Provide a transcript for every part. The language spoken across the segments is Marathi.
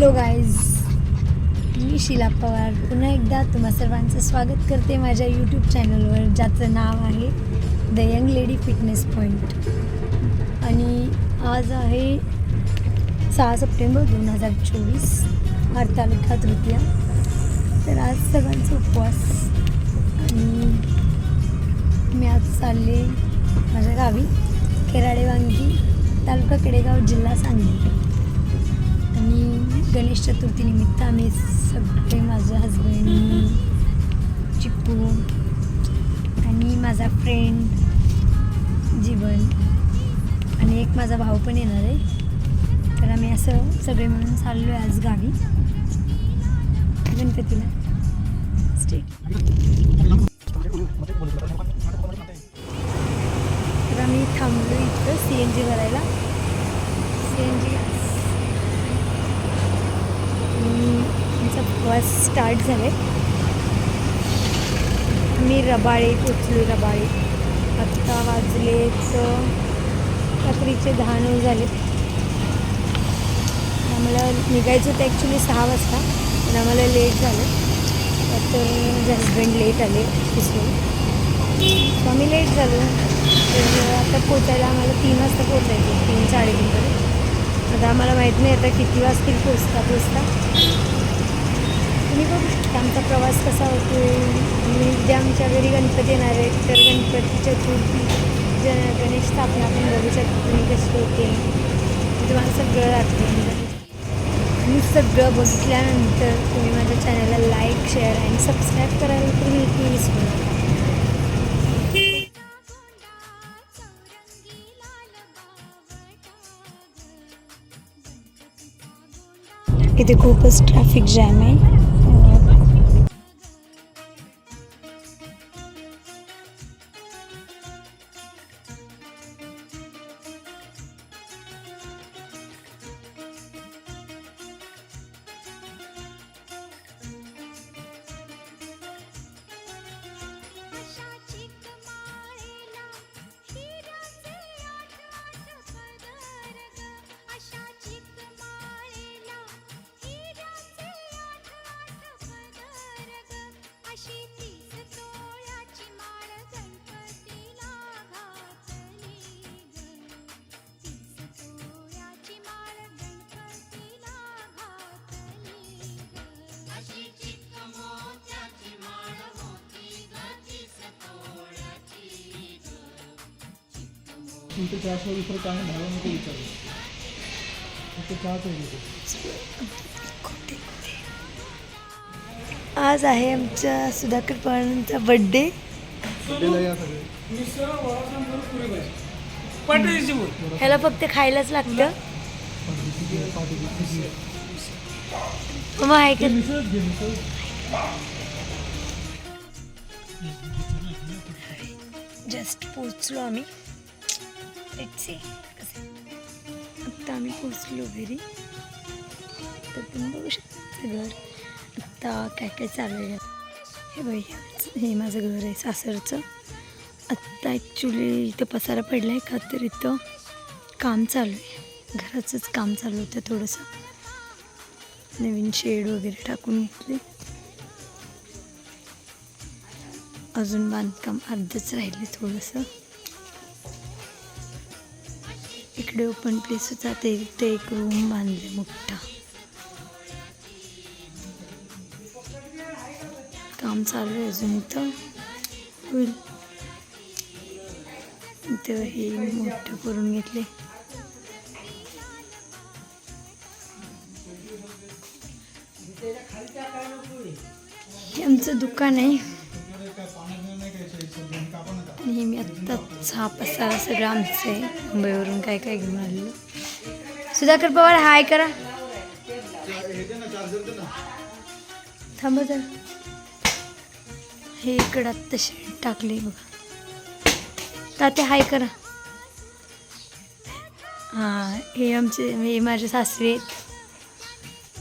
हॅलो गाईज मी शिला पवार. पुन्हा एकदा तुम्हा सर्वांचं स्वागत करते माझ्या यूट्यूब चॅनलवर ज्याचं नाव आहे the young lady fitness point आणि आज आहे सहा सप्टेंबर दोन हजार चोवीस तालुका तृतीया. तर आज सर्वांचा उपवास. आणि मी आज चालले माझ्या गावी केराडे वांगी तालुका केडेगाव जिल्हा सांगली. गणेश चतुर्थीनिमित्त आम्ही सगळे माझे हजबंड चिप्पू आणि माझा फ्रेंड जीवन आणि एक माझा भाऊ पण येणार आहे. तर आम्ही असं सगळे मिळून चाललो आहे आज गावी. गणपतीला. स्टेट तर आम्ही थांबलो इथं सी एन जी भरायला सी एन जी आमचा प्रवास स्टार्ट झाले मी रबाळे पोचलो रबाळे. आत्ता वाजलेच रात्रीचे दहा नऊ झाले. आम्हाला निघायचं होतं ॲक्च्युली सहा वाजता पण आम्हाला लेट झालं. तर माझे हजबंड लेट आले ऑफिसवरून आम्ही लेट झालो. तर आता पोचायला आम्हाला तीन वाजता पोचायचं तीन साडेतीनपर्यंत. आता आम्हाला माहीत नाही आता किती वाजतील पोचता पोचता. तुम्ही बघू शकता आमचा प्रवास कसा होतो आणि उद्या आमच्या घरी गणपती येणार आहे. तर गणपती चतुर्थी ज गणेश स्थापना आपण बघू शकतो तुम्ही कशी होते. तुम्हाला सगळं दाखवेन. मी सगळं बघितल्यानंतर तुम्ही माझ्या चॅनलला लाईक शेअर आणि सबस्क्राईब करायला तर बिलकुल विसरू नका. इथे खूपच ट्रॅफिक जॅम आहे तुमच्या चहाशिवाय दुसरं काय भावा नको विचारू फक्त चहाच आहे आज आहे आमच्या सुधाकर पवारांचा बड्डे सध्याला या सगळे. ह्याला फक्त खायलाच लागतं. मग जस्ट पोचलो आम्ही. लेट्स सी आत्ता आम्ही पोचलो घरी. तर तुम्ही बघू शकता घर. आत्ता काय काय चालू आहे हे बाई हे माझं घर आहे सासरचं. आत्ता ॲक्च्युली इथं पसारा पडला आहे का तर इथं काम चालू आहे. घराचंच काम चालू होतं थोडंसं. नवीन शेड वगैरे टाकून घेतले. अजून बांधकाम अर्धच राहिले थोडंसं. इकडे ओपन प्लेस होता ते ते एक रूम बांधले मोठा. काम चालू आहे अजून इथं. होईल. इथं हे मोठं करून घेतले हे आमचं दुकान आहे. आणि मी आत्ताच हा पसारा सगळं आमचं आहे. मुंबईवरून काय काय घेऊन आलेलो. सुधाकर पवार हाय करा. थांबा जरा. हे इकडं आत्ता शेड टाकले बघा. ताते हाय करा. हां हे आमचे हे माझे सासरे आहेत.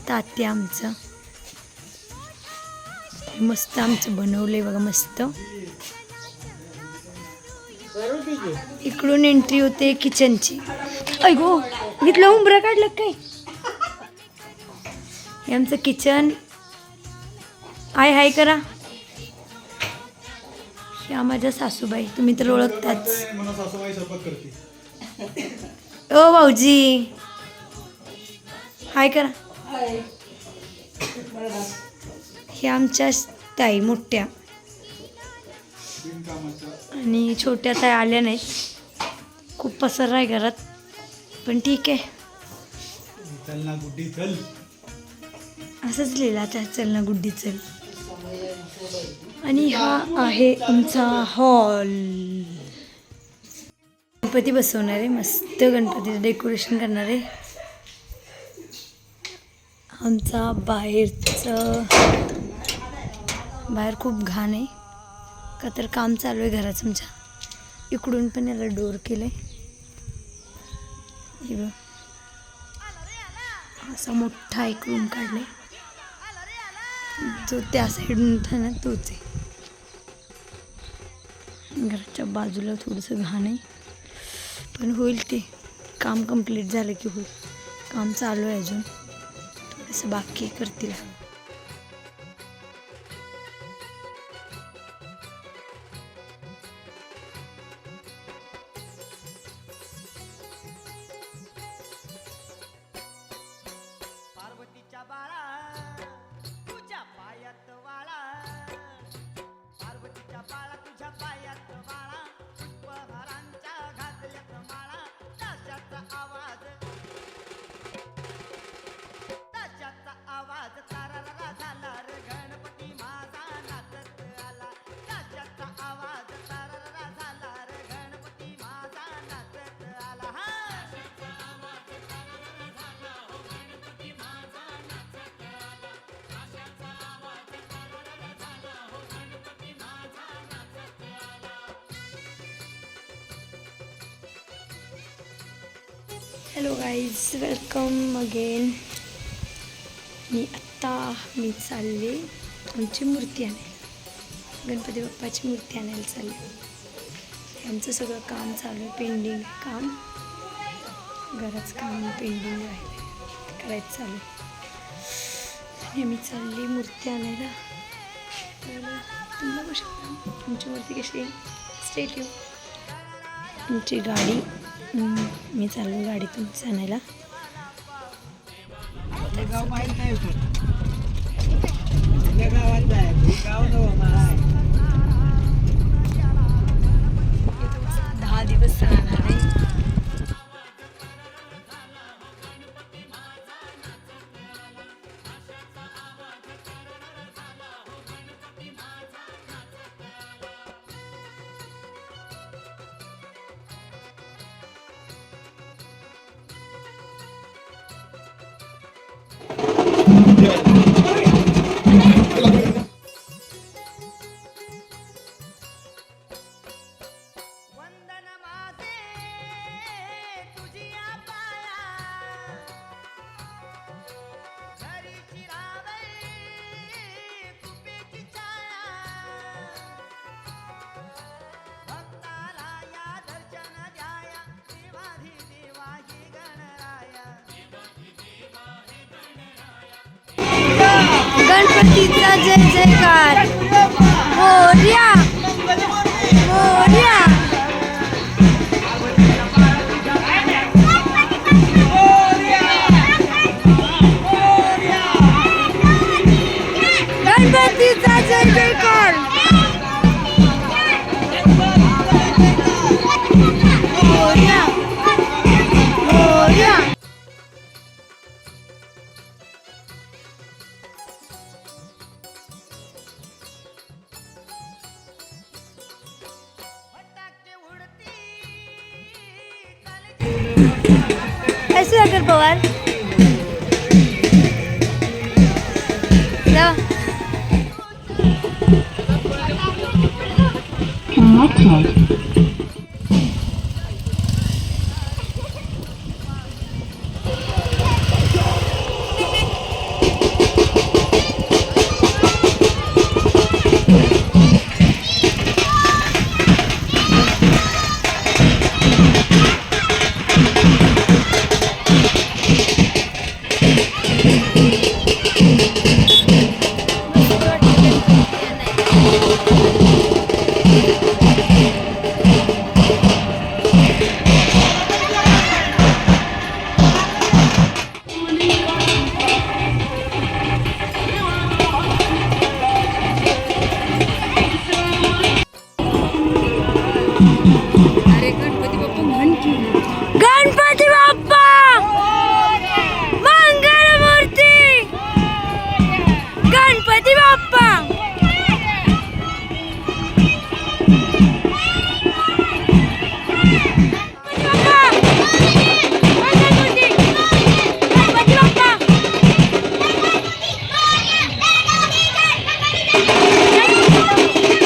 ताते आमचं. मस्त आमचं बनवलं आहे बघा मस्त. इकडून एंट्री होते किचनची ऐगो घेतलं उंबरा काढलं काय? हे आमचं किचन आय हाय करा. ह्या माझ्या सासूबाई तुम्ही तर ओळखताच. ओ भाऊजी. हाय करा. हे आमच्या ताई मोठ्या. आणि छोट्या ताई आल्या नाहीत. खूप पसर आहे घरात. पण ठीक आहे. चल ना गुड्डी चल असंच लिहिलं आता चल ना गुड्डी चल. आणि हा आहे आमचा हॉल. गणपती बसवणार आहे मस्त गणपतीचं डेकोरेशन करणार. आहे आमचा बाहेरचं बाहेर खूप घाण आहे. का तर काम चालू आहे घराचं आमच्या. इकडून पण याला डोर केलं आहे बघ. असा मोठा एक रूम काढलाय. जो त्या साईडून होता ना तोच आहे. घराच्या बाजूला थोडंसं घाण आहे. पण होईल ते. काम कंप्लीट झालं की होईल. काम चालू आहे अजून. थोडंसं बाकी करतील. हॅलो गाईज वेलकम अगेन मी आत्ता मी चालले. आमची मूर्ती आणायला. गणपती बाप्पाची मूर्ती आणायला चालले. आमचं सगळं काम चालू आहे. पेंडिंग काम. घराचं काम पेंडिंग आहे. करायचं चालू आणि मी चालली मूर्ती आणायला. तर तुम्ही बघू शकता आमची मूर्ती कशी स्टेट यू आमची गाडी मी चाललो गाडीतून मला दहा दिवस राहणार आहे. Yeah. गणपतीचा जय जयकार मोर्या Thank you.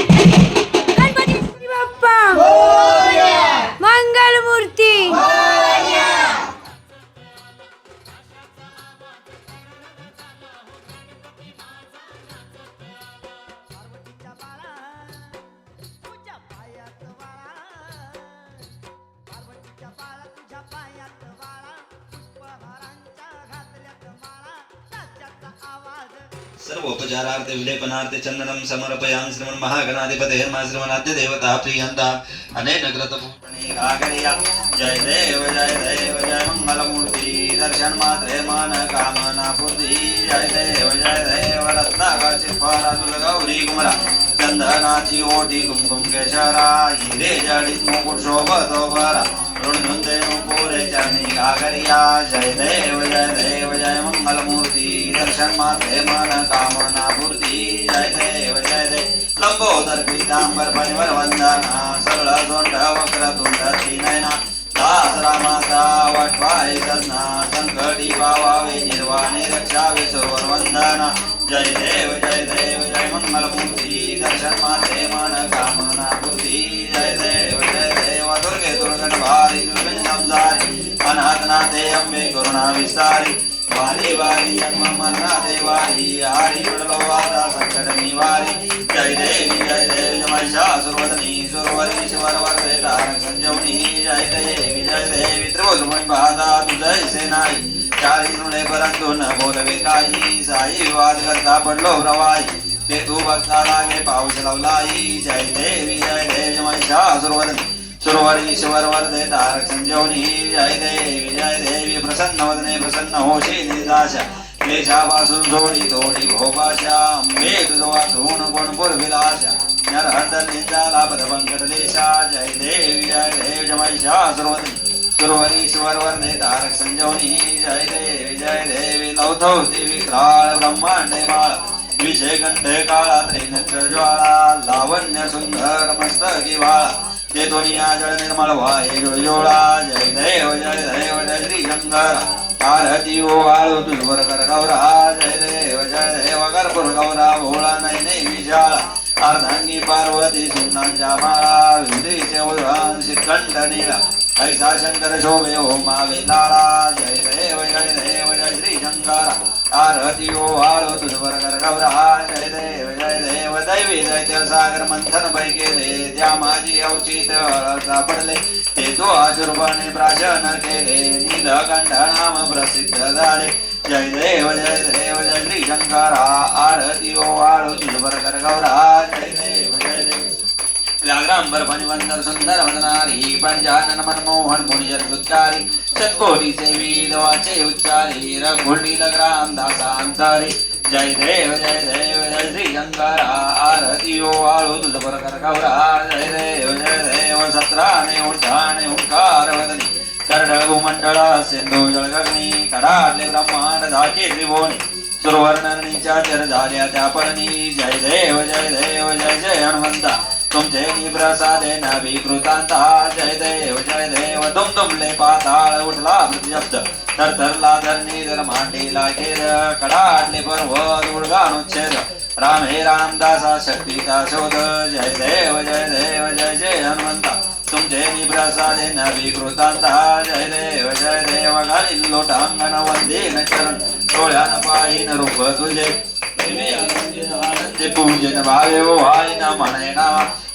विलेपनार्थे चन्दनं समर्पयामि श्रीमन् महागणाधिपतेर्मा श्रीमनाद्य देवता प्रियन्ता। अनेन कृतपूर्णे काकर्या जय देव जय देव जय मङ्गलमूर्ति दर्शन मात्रे मन कामना पूर्ति। जय देव जय देव रत्नाकर शिल्पारातुल गौरी कुमरा चंदनाची ओटी कुमकुम केशरा। हिरे जडित मुकुट जय देव जय देव जय मंगलमूर्ती दर्शन मात्रे मन कामना पूर्ती जय देव जय देव लंबोदर पीतांबर परिवर वंदना सरळ सोंड वक्र तुंड नयना दास रामाचा वटवाय सजना संकटी पावावे निर्वाणे रक्षावे सरोवर वंदना जय देव जय देव जय मंगलमूर्ती दर्शन माते मन कामना पूर्ती भारी दुर्गण नमजारी अनाथ नाथे अंबे करुणा विस्तारी। वारी वारी जन्म मरना देवारी हरी उडलो वादा संकट निवारी। जय देवी जय देव जय महिषासुरवदनी सुरवरीश्वर वरदे तारक संजीवनी जय देवी जय देवी त्रिभुजमणि बाधा तुझय सेनाई। चारी ऋणे परंतु न बोलवे काही साई विवाद करता पडलो रवाई। ते तू भक्ता लागे पाऊस लावलाई जय देवी जय देव जय महिषासुरवदनी सुरवारी वरदे तारक संजीवनी जय देवी जय देवी प्रसन्न वदने प्रसन्न होशी निर्दाशा। क्लेशापासून थोडी थोडी भोगाशा अंबे तुझ वाचून कोण पुरविलाशा नरहंतर निंदाला पदपंकट जय देवी जय देव जय महिषासुरवदनी सुरवरीश्वर वरदे तारक संजीवनी जय देवी जय देवी लौथौ देवी क्राळ ब्रह्मांडे माळ। विषय कंठे काळा त्रिनेत्र ज्वाळा ते दोनिया जळ निर्मळ वाये जोळा जय देव जय देव जय श्री शंकर पार्वती ओ आळो तुझवर कर गौरा जय देव जय देव कर्पूर गौरा भोळा नाही नाही विशाळा अर्धांगी पार्वती सुनांच्या माळा विंद्रीचे उद्वान श्रीकंठ नीला. ऐसा शंकर शोभे हो मावे लाळा जय देव जय देव जय श्री शंकर आरती ओ आळो तुझवर कर गौरा जय देव जय देव दैवी दैत्य सागर मंथन पैकेले त्या माझी अवचित सापडले ते तो आजुर्बाने प्राशन केले नीलकंठ नाम प्रसिद्ध झाले जय देव जय देव जय श्री शंकर आरती ओ आळो तुझवर कर गौरा जय देव जय देव फणिवंदर सुंदर वदनारी पंचानन मनमोहन मुनिजन सुचारी शतकोटी सेवी देवाचे उच्चारी रघुंडी ग्राम दासांतरी जय देव जय देव जय श्री शंकरा आरती ओ आळो तुझ कर। गौरा जय देव जय देव सत्राने उठाणे ओंकार वदनी करडगु मंडळ सिंधू जळगग्नी कडाडले ब्रह्मांड धाके त्रिभुवनी। सुरवर्णनीच्या चर झाल्या त्या पळणी जय देव जय देव जय जय हनुमंता। तुमचे निप्रसादे नवीकृतांता जय देव जय देव दुम दुमले पाताळ उठला शब्द। तर धरला धरणी धर मांडीला खेद कडाडले पर्वत उडगानुच्छेद राम हे रामदासा शक्तीचा शोध। जय देव जय देव जय जय हनुमंता। तुमचे निप्रसादे नवीकृतांता जय देव जय देव घालील लोटांगण वंदेन चरण। डोळ्यान पाहिन रूप तुझे। आनंदे पूजन भावे वो हाय ना। म्हणे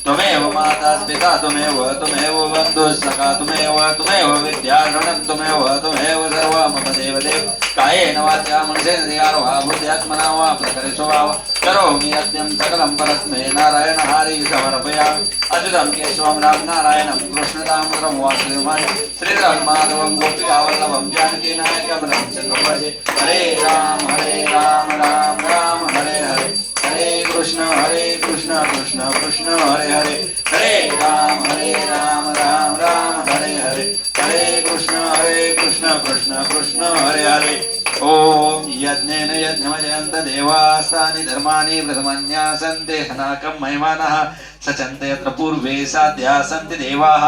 त्वमेव माता पिता त्वमेव त्वमेव बंधु सखा त्वमेव त्वमेव विद्या ऋणम त्वमेव त्वमेव सर्व मम देव देव कायेन वाचा मनसेन्द्रियारो वा बुद्ध्यात्मना वा प्रकरे स्वभाव करोमि यज्ञं सकलं परस्मै नारायण हरि समर्पयामि अच्युतं केशवं राम नारायणं कृष्णदामोदरं वासुदेवाय। श्रीधरं माधवं गोपिकावल्लभं जानकीनायकं रामचन्द्रं भजे हरे राम हरे राम राम राम हरे हरे। हरे कृष्ण हरे कृष्ण कृष्ण कृष्ण हरे हरे। हरे राम हरे राम राम राम हरे हरे। हरे कृष्ण हरे कृष्ण कृष्ण कृष्ण हरे हरे। ॐ यज्ञेन यज्ञमजयन्त देवास्तानि धर्माणि प्रथमन्यासन्ते हनाकं महिमानः सचन्ते यत्र पूर्वे साध्या सन्ति देवाः।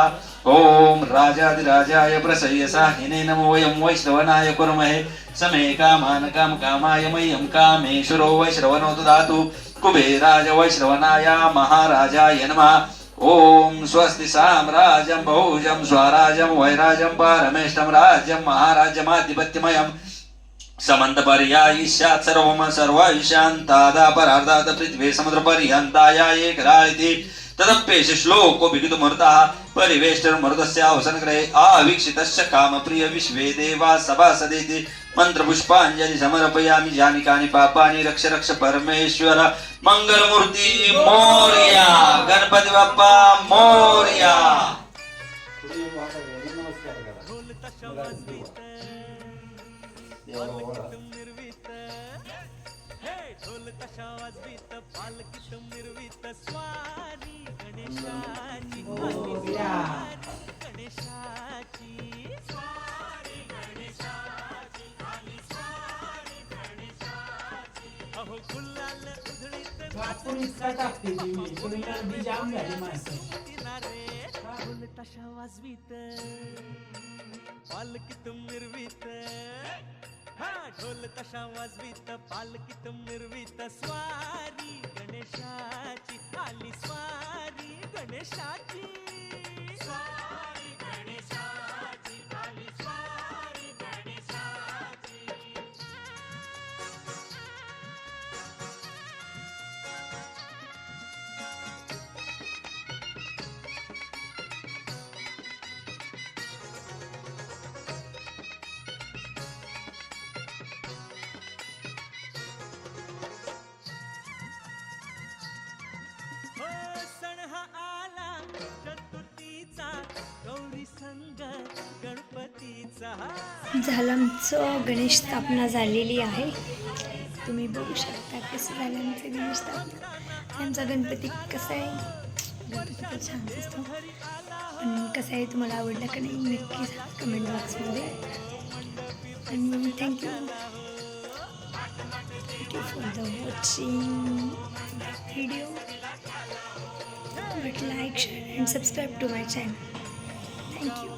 ॐ राजाधिराजाय प्रसयसा हिने नमो वयं वैश्रवणाय कुर्महे समे कामान काम कामाय मह्यं कामेश्वरो वैश्रवणो ददातु कुबेराज वैश्रवणाय महाराजाय नमः। ॐ स्वस्ति साम्राज्यं बहुजं स्वराज्यं वैराज्यं पारमेष्टं राज्यं महाराज्यमाधिपत्यमयम् समन्तपर्यायिष्यात् सर्वम परार्धात पृथ्वी समुद्रपर्यन्ताया एकराळिति तदप्येष श्लोको विगितुमर्तः परिवेष्टिर्मर्दस्य अवसनग्रहे आवीक्षितस्य कामप्रिय विश्वे देवा सभासदेति मंत्रपुष्पांजली समर्पयामि यानि कानि पापानि रक्ष रक्ष परमेश्वर। मङ्गलमूर्ति मोर्या गणपती बाप्पा मोर्या। पुढे येऊन वाटा घ्या. नमस्कार करा बघा, देवा. देवाला ओळा. आपण इतका टाकते ती मी. पण गर्दी जाम झाली माणसं. ढोल तशा वाजवीत? पालकीत मिरवीत हा ढोल तशा वाजवीत पालकीत मिरवीत स्वारी गणेशाची आली झालं आमचं. गणेश स्थापना झालेली आहे. तुम्ही बघू शकता कसं झालं आमचं गणेश स्थापना. आणि आमचा गणपती कसा आहे? गणपती छान असतो पण कसं आहे तुम्हाला आवडलं का नाही नक्की कमेंट बॉक्समध्ये आणि thank you thank you for the watching video but like share and subscribe to my channel thank you